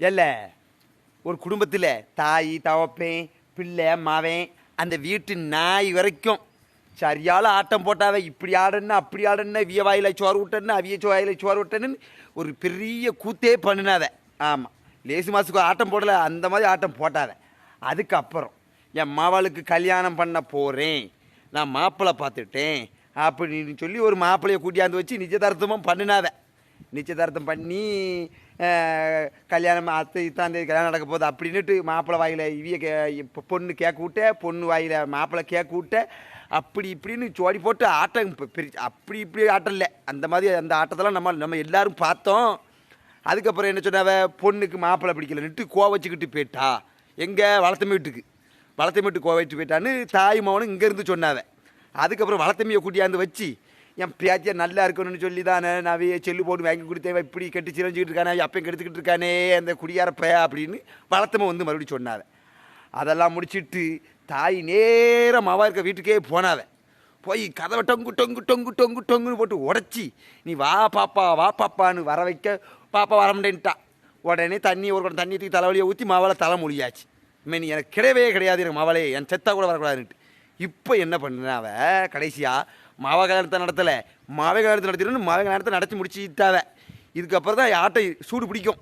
இல்ல ஒரு குடும்பத்தில் தாய் தவப்பேன் பிள்ளை மாவேன் அந்த வீட்டு நாய் வரைக்கும் சரியால ஆட்டம் போட்டாவே இப்படி ஆடன்னு அப்படி ஆடன்னு விய வாயில் சோறு விட்டேன்னு அவிய சோ சோறு விட்டேன்னு ஒரு பெரிய கூத்தே பண்ணினாவ. ஆமாம் லேசு மாசுக்கு ஆட்டம் போடலை அந்த மாதிரி ஆட்டம் போட்டாத அதுக்கப்புறம் என் மாவாளுக்கு கல்யாணம் பண்ண போகிறேன் நான் மாப்பிள்ளை பார்த்துட்டேன் அப்படின்னு சொல்லி ஒரு மாப்பிள்ளையை கூட்டியாந்து வச்சு நிச்சயதார்த்தமும் பண்ணினாவ. நிச்சயதார்த்தம் பண்ணி கல்யாணம் அத்தை இத்தாம் தேதி கல்யாணம் நடக்க போகுது அப்படின்னுட்டு மாப்பிள்ளை வாயில் இவிய கே இப்போ பொண்ணு கேட்க விட்ட பொண்ணு வாயில் மாப்பிள்ளை கேட்க விட்ட அப்படி இப்படின்னு ஜோடி போட்டு ஆட்டம் இப்போ பெரிய அப்படி இப்படி ஆட்டம் இல்லை. அந்த மாதிரி அந்த ஆட்டத்தெல்லாம் நம்ம நம்ம எல்லாரும் பார்த்தோம். அதுக்கப்புறம் என்ன சொன்னாவ? பொண்ணுக்கு மாப்பிள்ளை பிடிக்கலன்னுட்டு கோவ வச்சுக்கிட்டு போயிட்டா. எங்கே? வளர்த்தமை வீட்டுக்கு. வளர்த்தமை வீட்டுக்கு கோவ வச்சு போயிட்டான்னு தாய் மகனும் இங்கேருந்து சொன்னாவ. அதுக்கப்புறம் வளர்த்தமையை கூட்டியாந்து வச்சு என் பேத்தியா நல்லா இருக்கணும்னு சொல்லி தானே நான் செல்லு போட்டு வாங்கி கொடுத்தேன் இப்படி கெட்டு சிரஞ்சிக்கிட்டு இருக்கானே அப்பயும் கெடுத்துக்கிட்டு இருக்கானே அந்த குடியாரப்ப அப்படின்னு வளர்த்தமை வந்து மறுபடியும் சொன்னாவ அதெல்லாம் முடிச்சிட்டு தாய் நேரம் மாவா இருக்க வீட்டுக்கே போனாவ. போய் கதவை டொங்கு டொங்கு டொங்கு டொங்கு டொங்குன்னு போட்டு உடச்சி நீ வா பாப்பா வா பாப்பான்னு வர வைக்க பாப்பா வர முடியன்ட்டா உடனே தண்ணி ஒரு குடம் தண்ணி தூக்கி தலைவலியை ஊற்றி மாவால் தலை மொழியாச்சு. இனிமே நீ எனக்கு கிடையவே கிடையாது எனக்கு மாவாளே என் செத்தா கூட வரக்கூடாதுன்ட்டு இப்போ என்ன பண்ணாவ கடைசியாக மாவ கல்யாணத்தை நடத்தலை. மாவை கல்யாணத்தை நடத்திடணும் மாவை கல்யாணத்தை நடத்தி முடிச்சுட்டாவ. இதுக்கப்புறம் தான் ஆட்டை சூடு பிடிக்கும்.